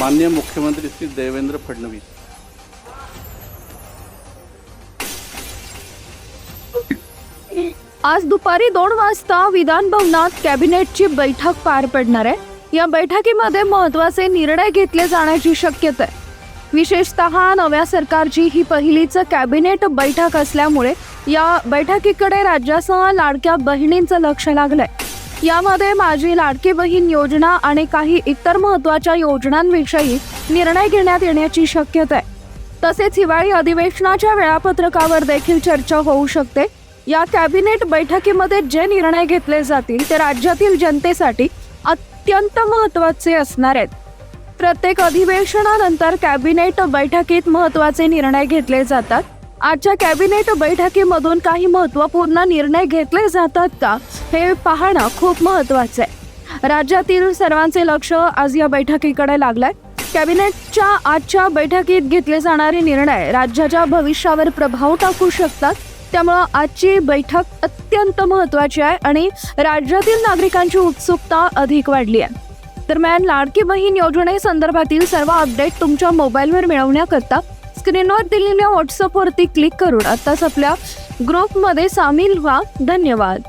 माननीय मुख्यमंत्री श्री देवेंद्र फडणवीस. आज दुपारी दोन वाजता विधान भवनात कॅबिनेटची बैठक पार पडणार आहे. या बैठकीमध्ये महत्त्वाचे निर्णय घेतले जाण्याची शक्यता आहे. विशेषतः नव्या सरकारची ही पहिलीच कॅबिनेट बैठक असल्यामुळे या बैठकीकडे राज्यासह लाडक्या बहिणींचं लक्ष लागलंय. यामध्ये माझी लाडकी बहीण योजना आणि काही इतर महत्त्वाच्या योजनांविषयी निर्णय घेण्यात येण्याची शक्यता आहे. तसेच हिवाळी अधिवेशनाच्या वेळापत्रकावर देखील चर्चा होऊ शकते. या कॅबिनेट बैठकीमध्ये जे निर्णय घेतले जातील ते राज्यातील जनतेसाठी अत्यंत महत्त्वाचे असणार आहेत. प्रत्येक अधिवेशनानंतर कॅबिनेट बैठकीत महत्त्वाचे निर्णय घेतले जातात. आजच्या कॅबिनेट बैठकीमधून काही महत्त्वपूर्ण निर्णय घेतले जातात का हे पाहणं खूप महत्त्वाचं आहे. राज्यातील सर्वांचे लक्ष आज या बैठकीकडे लागलंय. कॅबिनेटच्या आजच्या बैठकीत घेतले जाणारे निर्णय राज्याच्या भविष्यावर प्रभाव टाकू शकतात. त्यामुळं आजची बैठक अत्यंत महत्त्वाची आहे आणि राज्यातील नागरिकांची उत्सुकता अधिक वाढली आहे. दरम्यान लाडकी बहीण योजनेसंदर्भातील सर्व अपडेट तुमच्या मोबाईलवर मिळवण्याकरता स्क्रीनवर दिलेल्या व्हॉट्सअपवरती क्लिक करून आत्ताच आपल्या ग्रुपमध्ये सामील व्हा. धन्यवाद.